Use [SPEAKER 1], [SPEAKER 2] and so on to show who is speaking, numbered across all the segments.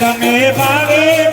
[SPEAKER 1] તમે ભાવે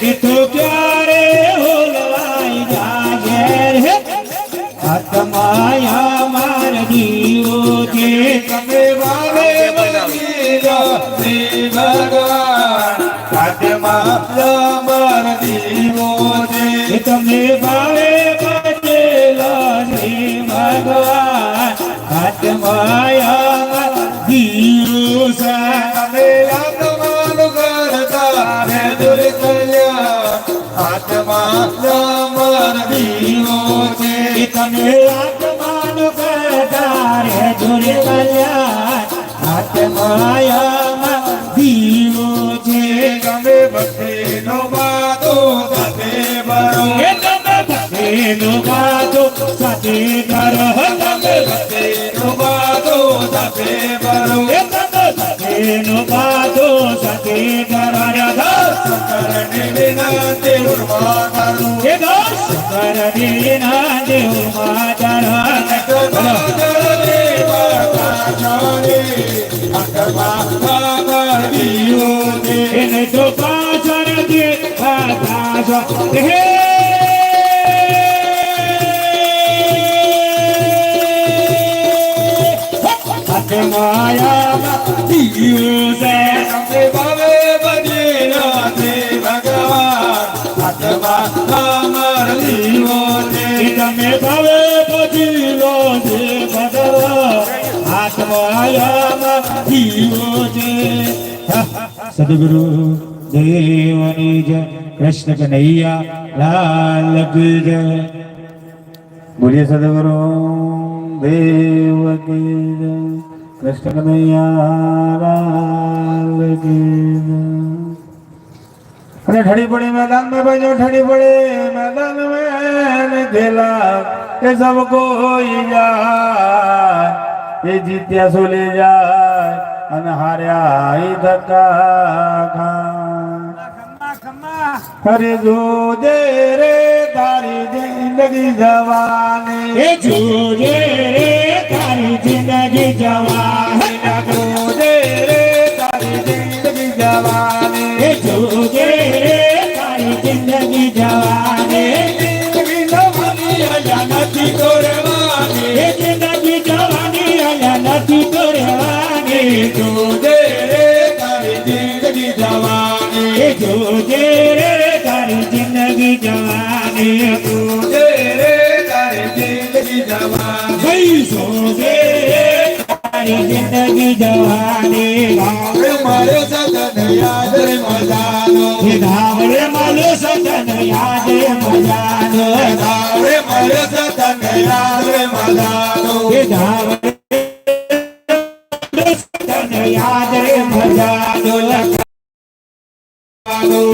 [SPEAKER 2] તો ક્યારે
[SPEAKER 1] હોલવાઈ જાગે હાથ આત્માયા
[SPEAKER 2] તમે આત્માનો કરતા રે
[SPEAKER 1] જોરે કલ્યાણ આત્માયામાં દીવો છે
[SPEAKER 2] તમે ભક્તિનો વાતો સાથે ભરો
[SPEAKER 1] કે તમે ભક્તિનો વાતો સાથે કરો તમે કે તમે ભક્તિનો વાતો સાથે કરો રાધા
[SPEAKER 2] કરને વિનંતી ઉર્મા કરું
[SPEAKER 1] ભગવાન આત્માયામાં દીવો છે સદગુરુ દેવની જય કૃષ્ણ કનૈયા લાલ કી જય બોલીએ સદગુરુ દેવ કી જય કૃષ્ણ કનૈયા લાલ કી જય અને ઠડી પડી मैदान में बजो ઠડી पड़े मैदान में खेला કે સબ કોઈ જાય એ જીત્યા સો લે જાય? અને હાર્યા એ ધક્કા અરે દે રે તારી જિંદગી જવાની. એ જોજે રે તારી જિંદગી જવાની. જોજે રે તારી જિંદગી જવાની. એ દે રે જોજે રે તારી જિંદગી જવાની જોજે રે તારી જિંદગી
[SPEAKER 2] મજાનો રે મારે સદન યાદ રે મજાનો
[SPEAKER 1] એ ધાવડે સતન યાદ રે મજાનો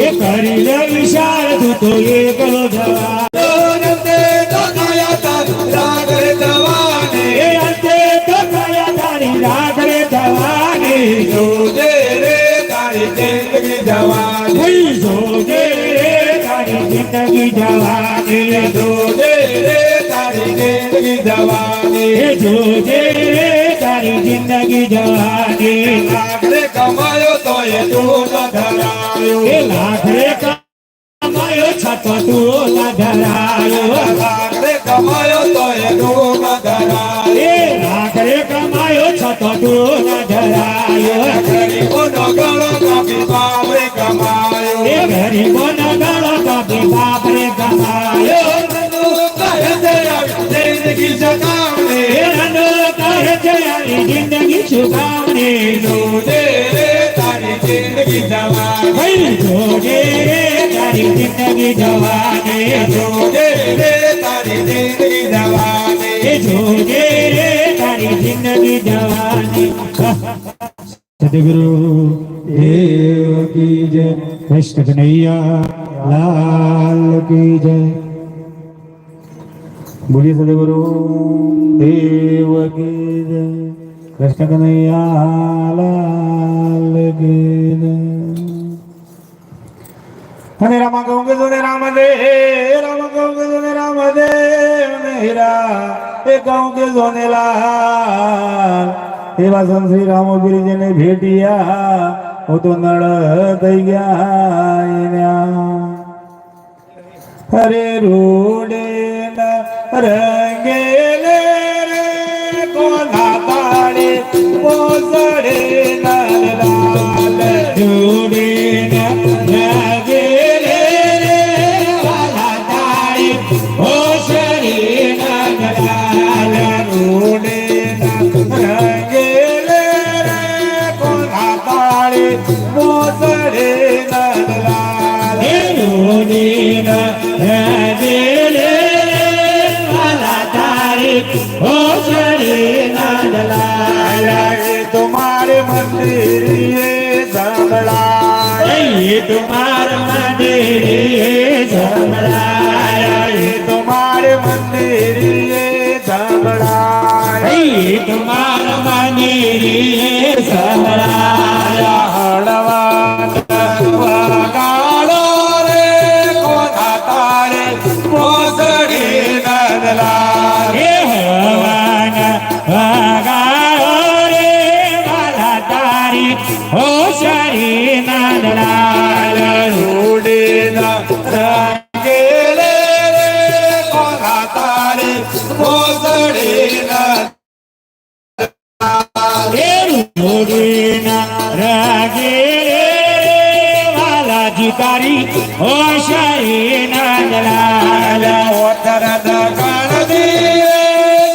[SPEAKER 1] એ કરી લે વિશાળ તું તો એકલો જવા
[SPEAKER 2] નંદે તો નયા તાર રાગ રે જવાને
[SPEAKER 1] એ અંતે તો કયા તારી રાગ રે જવાની
[SPEAKER 2] જોજે રે તારી જિંદગી જવાની
[SPEAKER 1] કોઈ જોજે રે તારી જિંદગી જવાની
[SPEAKER 2] જોજે રે તારી જિંદગી જવાની
[SPEAKER 1] એ જોજે રે તારી જિંદગી જવાની.
[SPEAKER 2] લાગરે કમાયો તો એ તું ધરાયો.
[SPEAKER 1] એ લાખ રે કમાયો છતો તું ધરાયો.
[SPEAKER 2] લાગરે કમાયો તો એ તું જિંદગી
[SPEAKER 1] છુપાવને
[SPEAKER 2] જોડે રે તારી જિંદગી જવાની
[SPEAKER 1] ભાઈ જોડે રે તારી જિંદગી જવાને
[SPEAKER 2] જોડે રે તારી જિંદગી જવાની
[SPEAKER 1] એ જોડે રે તારી જિંદગી જવાની સદગુરુ દેવ કી જય કૃષ્ણ કનૈયા લાલ કી જય બોલીએ સદગુરુ દેવ કી જય કૃષ્ણ કનૈયા લાલ કી જય હરે રામા કહું કે જોને રામ દે રામ કહું કે જોને રામ દે મેરા એ કહું કે જોને લાલ એવા સંશ્રી રામગીરીજીને ભેટિયા હું તો નળ થઈ ગયા એના. હરે રૂડે ન લાલ
[SPEAKER 2] तुम्हार मंदिर
[SPEAKER 1] जमलाया
[SPEAKER 2] ये तुम्हारे मंदिर ये
[SPEAKER 1] ये तुम्हार मंदिर जमलाया તારી ઓ શરી નંદલાલ
[SPEAKER 2] ઓતરદ ગણદીએ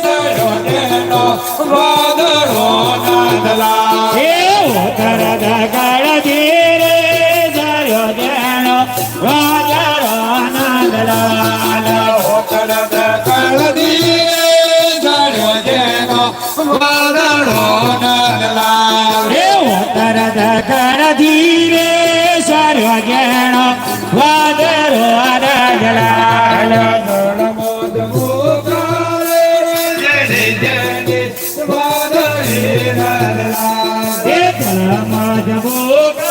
[SPEAKER 2] સયો તેનો વાદળો નાદલા
[SPEAKER 1] એ ઉતરદ ગળ ધીરે જયો દેણો વાદળો નંદલાલ.
[SPEAKER 2] ઓતરદ ગણદીએ સયો તેનો વાદળો નાદલા
[SPEAKER 1] એ ઉતરદ ગળ ધીરે સર્વ ગેણો વાદળો નંદલાલ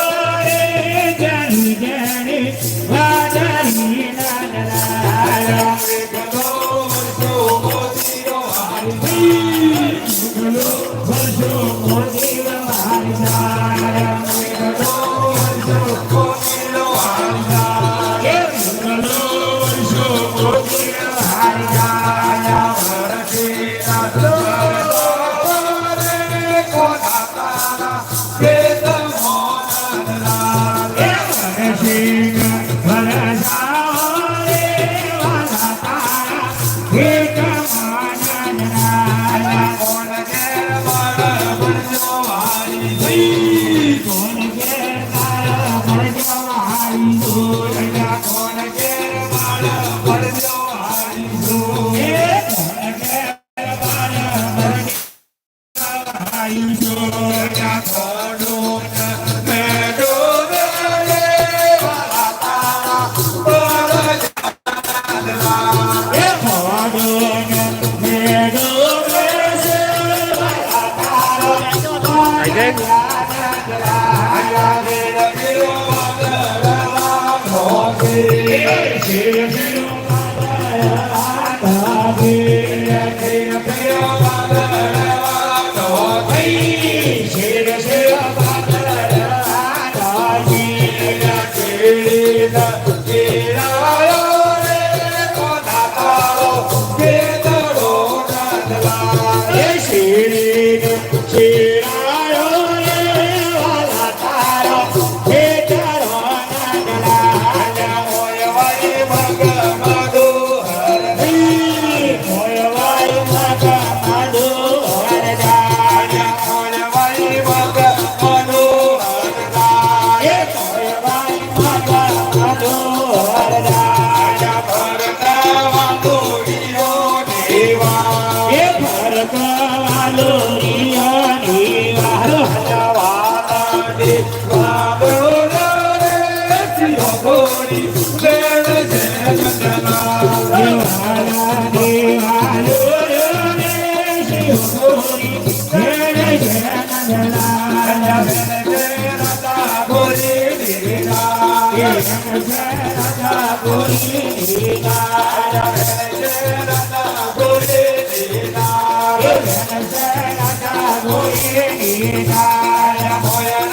[SPEAKER 2] દીના મોયન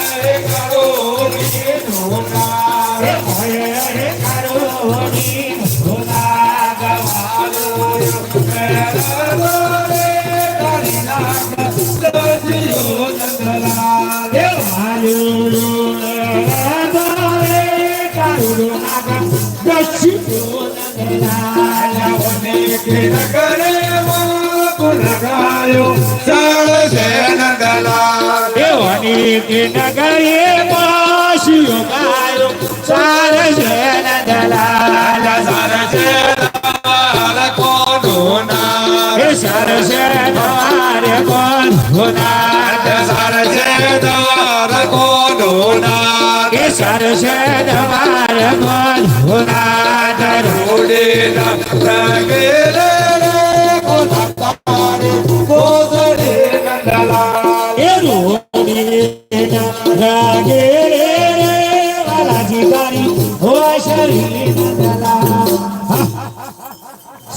[SPEAKER 2] રે કરોની ધૂના
[SPEAKER 1] દેવાની કે નગરીએ માસીઓ ગાયો. સાર છે નંદલાલ એ સર છે તમારે હોનાર એ સર છે તમારે કોણ હોનાર એ રોની રાગે રે વાલાજી તારી હો શરીર નંદલાલ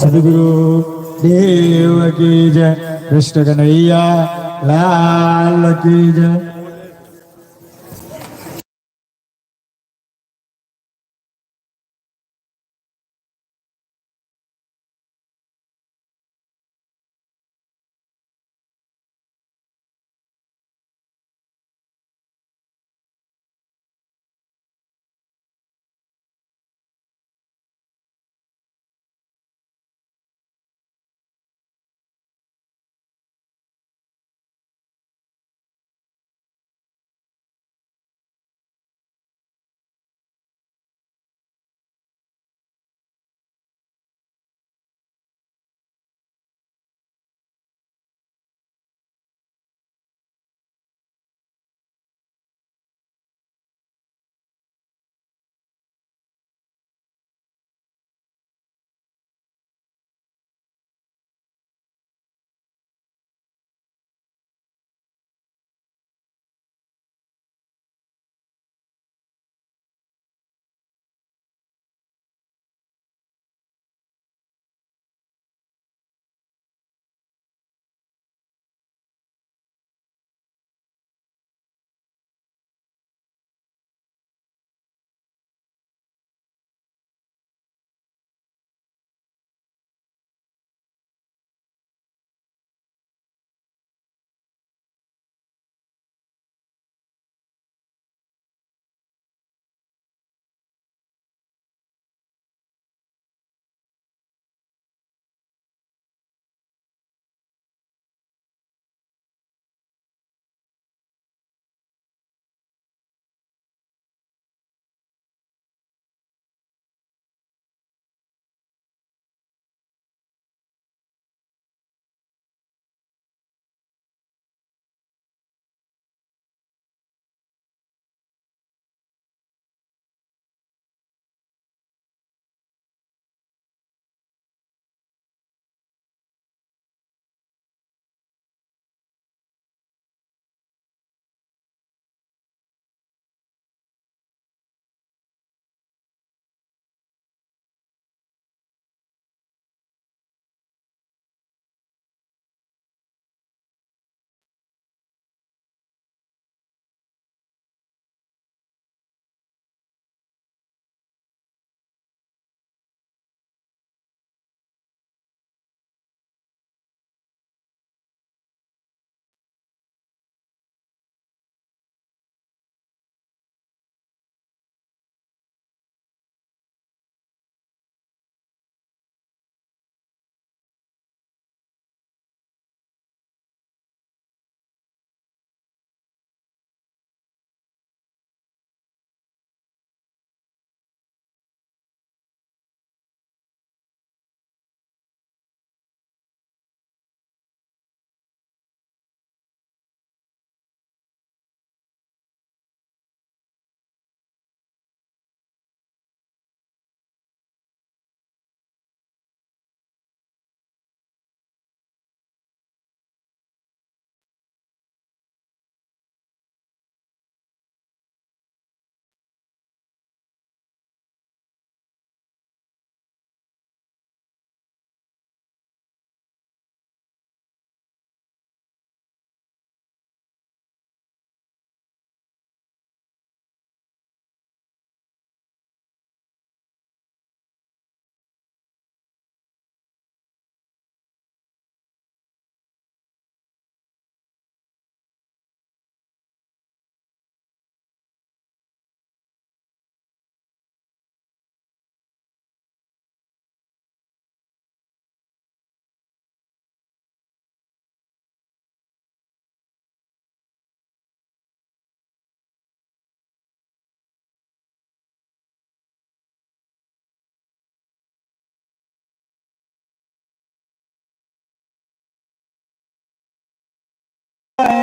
[SPEAKER 1] સદગુરુ દેવ કી જય કૃષ્ણ કનૈયા લાલ કી જય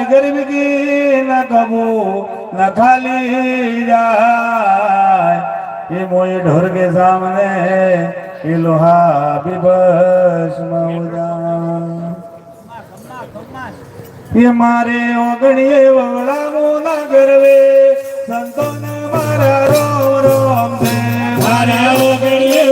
[SPEAKER 2] ગરીબી না কবু না খালি যায়। এ মই ঢোরকে সামনে এ লোহা বিবস মৌজা એ મારે ઓગણીએ વવડાવો ના કરવે સંતોને મારા રોમ રોમ દે
[SPEAKER 1] મારે ઓગણીએ